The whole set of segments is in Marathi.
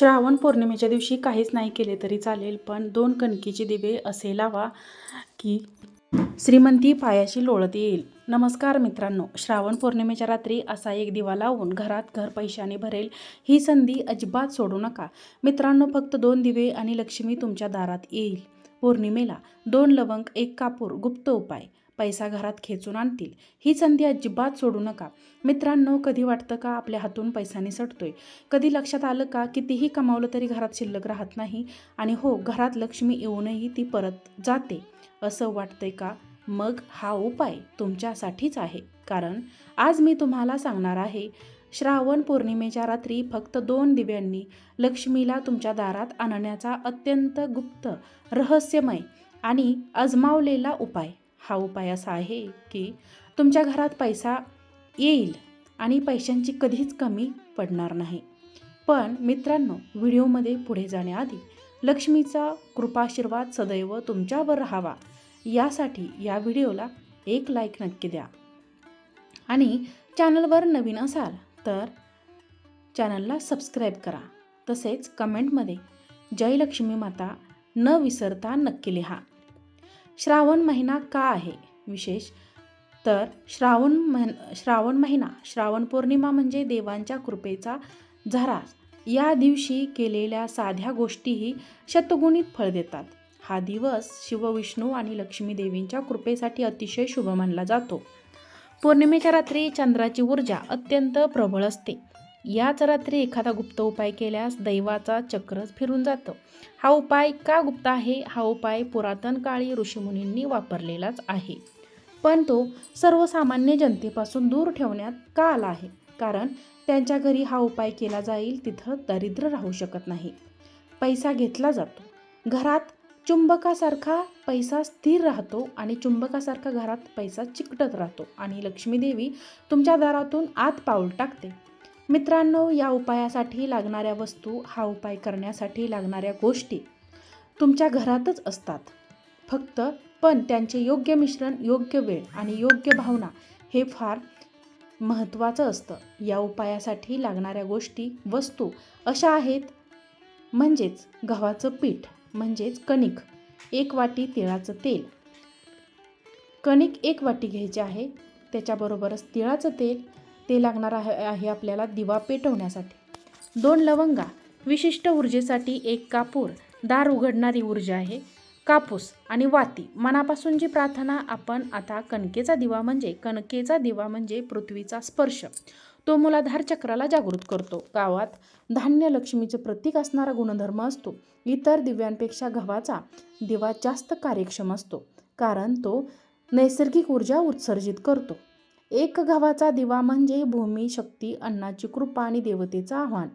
श्रावण पौर्णिमेच्या दिवशी काहीच नाही केले तरी चालेल पण दोन कणकीचे दिवे असे लावा की श्रीमंती पायाशी लोळत येईल. नमस्कार मित्रांनो श्रावण पौर्णिमेच्या रात्री असा एक दिवा लावून घरात घर पैशाने भरेल ही संधी अजिबात सोडू नका. मित्रांनो फक्त दोन दिवे आणि लक्ष्मी तुमच्या दारात येईल. पौर्णिमेला दोन लवंग एक कापूर गुप्त उपाय. पैसा घरात खेचून आणतील. ही संधी अजिबात सोडू नका. मित्रांनो कधी वाटतं का आपल्या हातून पैसा निसटतोय कधी लक्षात आलं का कितीही कमावलं तरी घरात शिल्लक राहत नाही? आणि हो घरात लक्ष्मी येऊनही ती परत जाते. असं वाटतंय का? मग हा उपाय तुमच्यासाठीच आहे. कारण आज मी तुम्हाला सांगणार आहे श्रावण पौर्णिमेच्या रात्री फक्त दोन दिव्यांनी लक्ष्मीला तुमच्या दारात आणण्याचा अत्यंत गुप्त रहस्यमय आणि अजमावलेला उपाय. हा उपाय असा आहे की तुमच्या घरात पैसा येईल आणि पैशांची कधीच कमी पडणार नाही. पण मित्रांनो व्हिडिओमध्ये पुढे जाण्याआधी लक्ष्मीचा कृपाशीर्वाद सदैव तुमच्यावर राहावा. यासाठी या व्हिडिओला एक लाईक नक्की द्या. आणि चॅनलवर नवीन असाल तर चॅनलला सबस्क्राईब करा. तसेच कमेंटमध्ये जय लक्ष्मी माता न विसरता नक्की लिहा. श्रावण महिना का आहे विशेष? तर श्रावण महिन श्रावण महिना श्रावण पौर्णिमा म्हणजे देवांच्या कृपेचा झरा. या दिवशी केलेल्या साध्या गोष्टीही शतगुणित फळ देतात. हा दिवस शिवविष्णू आणि लक्ष्मी देवींच्या कृपेसाठी अतिशय शुभ मानला जातो. पौर्णिमेच्या रात्री चंद्राची ऊर्जा अत्यंत प्रबळ असते. याच रात्री एखादा गुप्त उपाय केल्यास दैवाचा चक्रच फिरून जातं. हा उपाय का गुप्त आहे? हा उपाय पुरातन काळी ऋषीमुनींनी वापरलेलाच आहे. पण तो सर्वसामान्य जनतेपासून दूर ठेवण्यात का आला आहे. कारण त्यांच्या घरी हा उपाय केला जाईल तिथं दरिद्र राहू शकत नाही. पैसा घेतला जातो. घरात चुंबकासारखा पैसा स्थिर राहतो आणि चुंबकासारखा घरात पैसा चिकटत राहतो. आणि लक्ष्मीदेवी तुमच्या दारातून आत पाऊल टाकते. मित्रांनो या उपायासाठी लागणाऱ्या वस्तू हा उपाय करण्यासाठी लागणाऱ्या गोष्टी तुमच्या घरातच असतात. फक्त पण त्यांचे योग्य मिश्रण योग्य वेळ आणि योग्य भावना हे फार महत्त्वाचं असतं. या उपायासाठी लागणाऱ्या गोष्टी वस्तू अशा आहेत. म्हणजेच गव्हाचं पीठ म्हणजेच कणिक एक वाटी तिळाचं तेल. कणिक एक वाटी घ्यायचे आहे. त्याच्याबरोबरच तिळाचं तेल ते लागणार आहे आहे आपल्याला दिवा पेटवण्यासाठी. दोन लवंगा विशिष्ट ऊर्जेसाठी एक कापूर दार उघडणारी ऊर्जा आहे कापूस आणि वाती. मनापासून जी प्रार्थना आपण आता कणकेचा दिवा म्हणजे कणकेचा दिवा म्हणजे पृथ्वीचा स्पर्श. तो मुलाधार चक्राला जागृत करतो. गावात धान्य लक्ष्मीचे प्रतीक असणारा गुणधर्म असतो. इतर दिव्यांपेक्षा गव्हाचा दिवा जास्त कार्यक्षम असतो कारण तो नैसर्गिक ऊर्जा उत्सर्जित करतो. एक गव्हाचा दिवा म्हणजे भूमी शक्ती अन्नाची कृपा आणि देवतेचं आव्हान.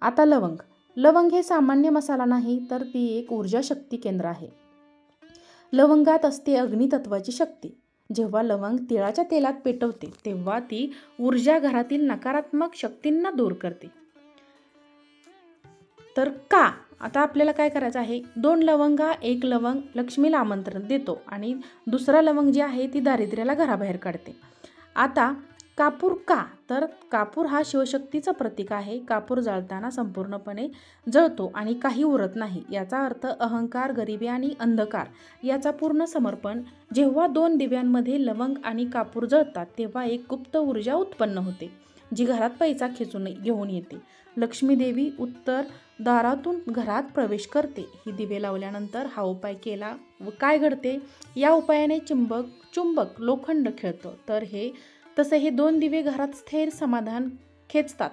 आता लवंग. लवंग हे सामान्य मसाला नाही तर ती एक ऊर्जा शक्ती केंद्र आहे. लवंगात असते अग्नितत्वाची शक्ती. जेव्हा लवंग तिळाच्या तेलात पेटवते तेव्हा ती ऊर्जा घरातील नकारात्मक शक्तींना दूर करते. तर का? आता आपल्याला काय करायचं आहे? दोन लवंगा एक लवंग लक्ष्मीला आमंत्रण देतो आणि दुसरा लवंग जी आहे ती दारिद्र्याला घराबाहेर काढते. आता कापूर का? तर कापूर हा शिवशक्तीचं प्रतीक आहे. कापूर जाळताना संपूर्णपणे जळतो आणि काही उरत नाही. याचा अर्थ अहंकार गरिबी आणि अंधकार. याचा पूर्ण समर्पण. जेव्हा दोन दिव्यांमध्ये लवंग आणि कापूर जळतात तेव्हा एक गुप्त ऊर्जा उत्पन्न होते जी घरात पैसा खेचून घेऊन येते. लक्ष्मी देवी उत्तर दारातून घरात प्रवेश करते. ही दिवे लावल्यानंतर हा उपाय केला व काय घडते? या उपायाने चुंबक चुंबक लोखंड खेळतं. तर हे तसे हे दोन दिवे घरात स्थिर समाधान खेचतात.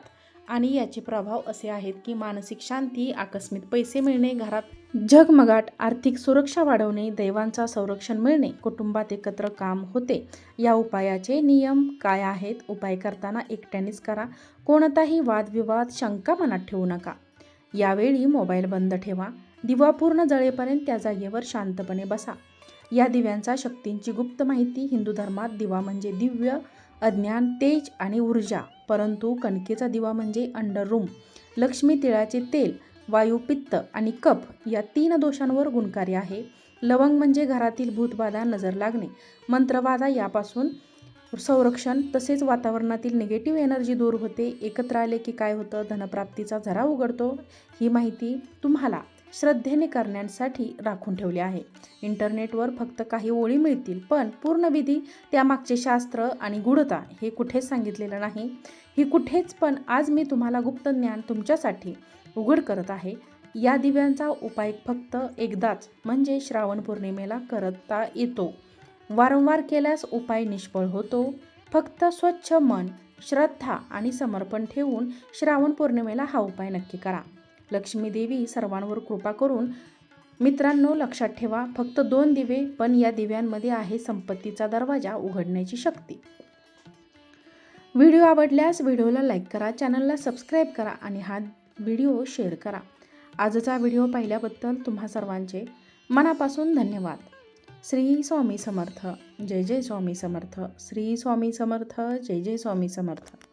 आणि याचे प्रभाव असे आहेत की मानसिक शांती आकस्मिक पैसे मिळणे घरात झगमगाट आर्थिक सुरक्षा वाढवणे दैवांचा संरक्षण मिळणे कुटुंबात एकत्र काम होते या उपायाचे नियम काय आहेत? उपाय करताना एकट्यानेच करा. कोणताही वादविवाद शंका मनात ठेवू नका. यावेळी मोबाईल बंद ठेवा. दिवा पूर्ण जळेपर्यंत त्या जागेवर शांतपणे बसा. या दिव्यांचा शक्तींची गुप्त माहिती हिंदू धर्मात दिवा म्हणजे दिव्य अज्ञान तेज आणि ऊर्जा परंतु कणकेचा दिवा म्हणजे अंडर रूम लक्ष्मी तिळाचे तेल वायू पित्त आणि कफ या तीन दोषांवर गुणकारी आहे. लवंग म्हणजे घरातील भूतबाधा नजर लागणे. मंत्रबाधा यापासून संरक्षण तसेच वातावरणातील निगेटिव्ह एनर्जी दूर होते. एकत्र आले की काय होतं? धनप्राप्तीचा झरा उघडतो. ही माहिती तुम्हाला श्रद्धेने करण्यासाठी राखून ठेवले आहे. इंटरनेटवर फक्त काही ओळी मिळतील पण पूर्ण विधी त्यामागचे शास्त्र आणि गूढता हे कुठेच सांगितलेलं नाही? ही कुठेच पण आज मी तुम्हाला गुप्त ज्ञान तुमच्यासाठी उघड करत आहे. या दिव्यांचा उपाय फक्त एकदाच म्हणजे श्रावण पौर्णिमेला करता येतो. वारंवार केल्यास उपाय निष्फळ होतो. फक्त स्वच्छ मन श्रद्धा आणि समर्पण ठेवून श्रावण पौर्णिमेला हा उपाय नक्की करा. लक्ष्मीदेवी सर्वांवर कृपा करून मित्रांनो लक्षात ठेवा फक्त दोन दिवे पण या दिव्यांमध्ये आहे संपत्तीचा दरवाजा उघडण्याची शक्ती. व्हिडिओ आवडल्यास व्हिडिओला लाईक करा चॅनलला सबस्क्राईब करा आणि हा व्हिडिओ शेअर करा. आजचा व्हिडिओ पाहिल्याबद्दल तुम्हा सर्वांचे मनापासून धन्यवाद. श्री स्वामी समर्थ. जय जय स्वामी समर्थ. श्री स्वामी समर्थ. जय जय स्वामी समर्थ.